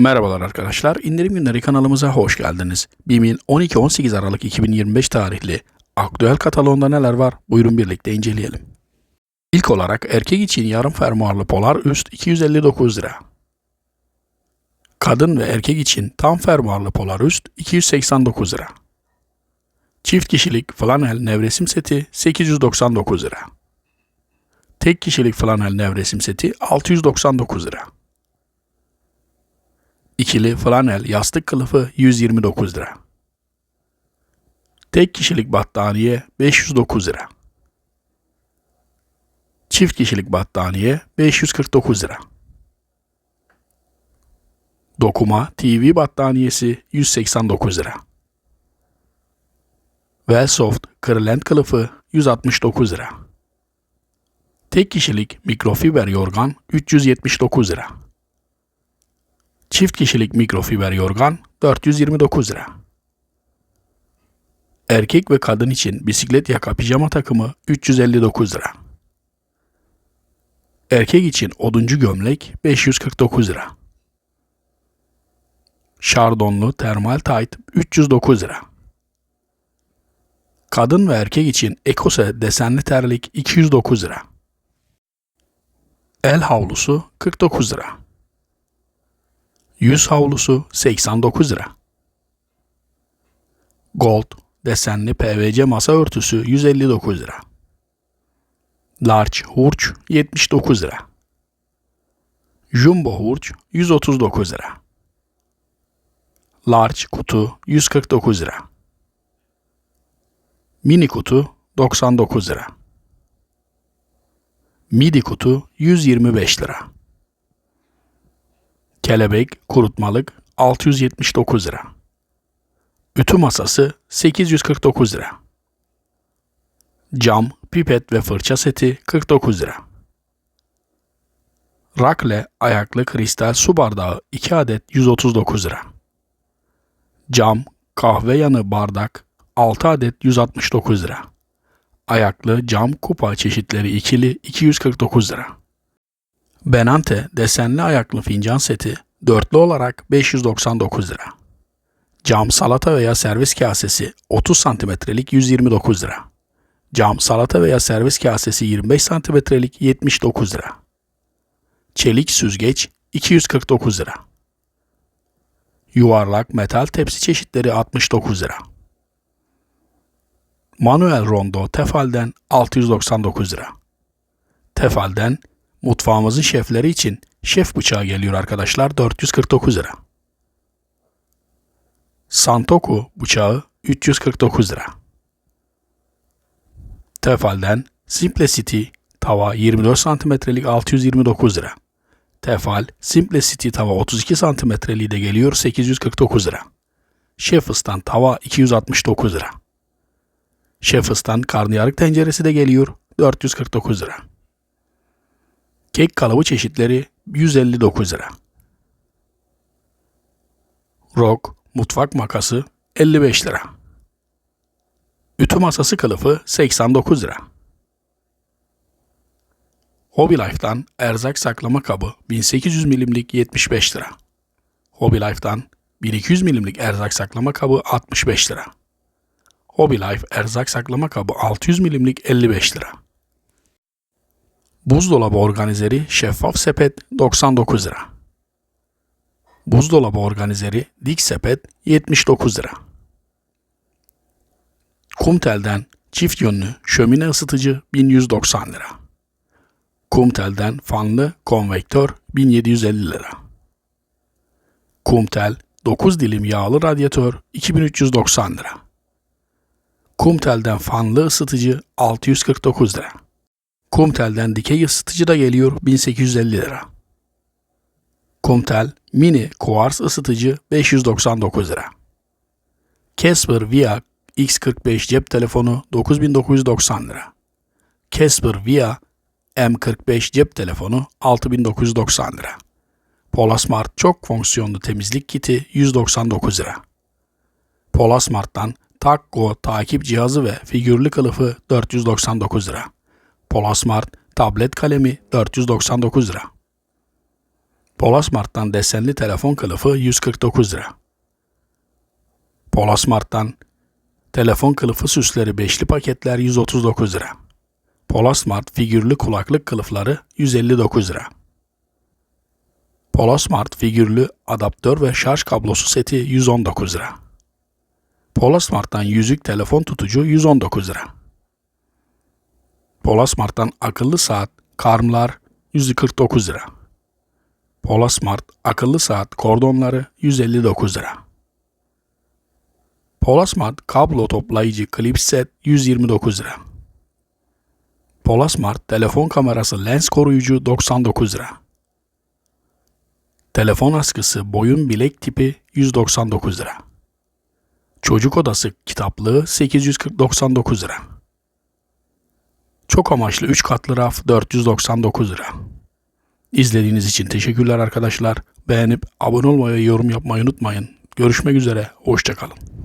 Merhabalar arkadaşlar. İndirim günleri kanalımıza hoş geldiniz. BİM'in 12-18 Aralık 2025 tarihli aktüel kataloğunda neler var? Buyurun birlikte inceleyelim. İlk olarak erkek için yarım fermuarlı polar üst 259 lira. Kadın ve erkek için tam fermuarlı polar üst 289 lira. Çift kişilik flanel nevresim seti 899 lira. Tek kişilik flanel nevresim seti 699 lira. İkili flanel yastık kılıfı 129 lira. Tek kişilik battaniye 509 lira. Çift kişilik battaniye 549 lira. Dokuma TV battaniyesi 189 lira. Wellsoft kırlent kılıfı 169 lira. Tek kişilik mikrofiber yorgan 379 lira. Çift kişilik mikrofiber yorgan 429 lira. Erkek ve kadın için bisiklet yaka pijama takımı 359 lira. Erkek için oduncu gömlek 549 lira. Şardonlu termal tight 309 lira. Kadın ve erkek için ekose desenli terlik 209 lira. El havlusu 49 lira. Yüz havlusu 89 lira. Gold desenli PVC masa örtüsü 159 lira. Large hurç 79 lira. Jumbo hurç 139 lira. Large kutu 149 lira. Mini kutu 99 lira. Midi kutu 125 lira. Kelebek kurutmalık 679 lira. Ütü masası 849 lira. Cam, pipet ve fırça seti 49 lira. Rakle ayaklı kristal su bardağı 2 adet 139 lira. Cam, kahve yanı bardak 6 adet 169 lira. Ayaklı cam kupa çeşitleri ikili 249 lira. Benante desenli ayaklı fincan seti dörtlü olarak 599 lira. Cam salata veya servis kasesi 30 santimetrelik 129 lira. Cam salata veya servis kasesi 25 santimetrelik 79 lira. Çelik süzgeç 249 lira. Yuvarlak metal tepsi çeşitleri 69 lira. Manuel rondo tefalden 699 lira. Tefalden mutfağımızın şefleri için şef bıçağı geliyor arkadaşlar 449 lira. Santoku bıçağı 349 lira. Tefal'den Simplicity tava 24 santimetrelik 629 lira. Tefal Simplicity tava 32 santimetreliği de geliyor 849 lira. Şefistan tava 269 lira. Şefistan karnıyarık tenceresi de geliyor 449 lira. Kek kalıbı çeşitleri 159 lira. Rock mutfak makası 55 lira. Ütü masası kılıfı 89 lira. Hobby Life'dan erzak saklama kabı 1800 milimlik 75 lira. Hobby Life'dan 1200 milimlik erzak saklama kabı 65 lira. Hobby Life erzak saklama kabı 600 milimlik 55 lira. Buzdolabı organizeri şeffaf sepet 99 lira. Buzdolabı organizeri dik sepet 79 lira. Kumtel'den çift yönlü şömine ısıtıcı 1190 lira. Kumtel'den fanlı konvektör 1750 lira. Kumtel 9 dilim yağlı radyatör 2390 lira. Kumtel'den fanlı ısıtıcı 649 lira. Kumtel'den dikey ısıtıcı da geliyor 1850 lira. Kumtel mini kuars ısıtıcı 599 lira. Casper Via X45 cep telefonu 9990 lira. Casper Via M45 cep telefonu 6990 lira. Polasmart çok fonksiyonlu temizlik kiti 199 lira. Polasmart'tan Takko takip cihazı ve figürlü kılıfı 499 lira. Polasmart tablet kalemi 499 lira. Polasmart'tan desenli telefon kılıfı 149 lira. Polasmart'tan telefon kılıfı süsleri beşli paketler 139 lira. Polasmart figürlü kulaklık kılıfları 159 lira. Polasmart figürlü adaptör ve şarj kablosu seti 119 lira. Polasmart'tan yüzük telefon tutucu 119 lira. Polasmart'tan akıllı saat karmlar 149 lira. Polasmart akıllı saat kordonları 159 lira. Polasmart kablo toplayıcı klip set 129 lira. Polasmart telefon kamerası lens koruyucu 99 lira. Telefon askısı boyun bilek tipi 199 lira. Çocuk odası kitaplığı 899 lira. Çok amaçlı 3 katlı raf 499 lira. İzlediğiniz için teşekkürler arkadaşlar. Beğenip abone olmayı, yorum yapmayı unutmayın. Görüşmek üzere, hoşçakalın.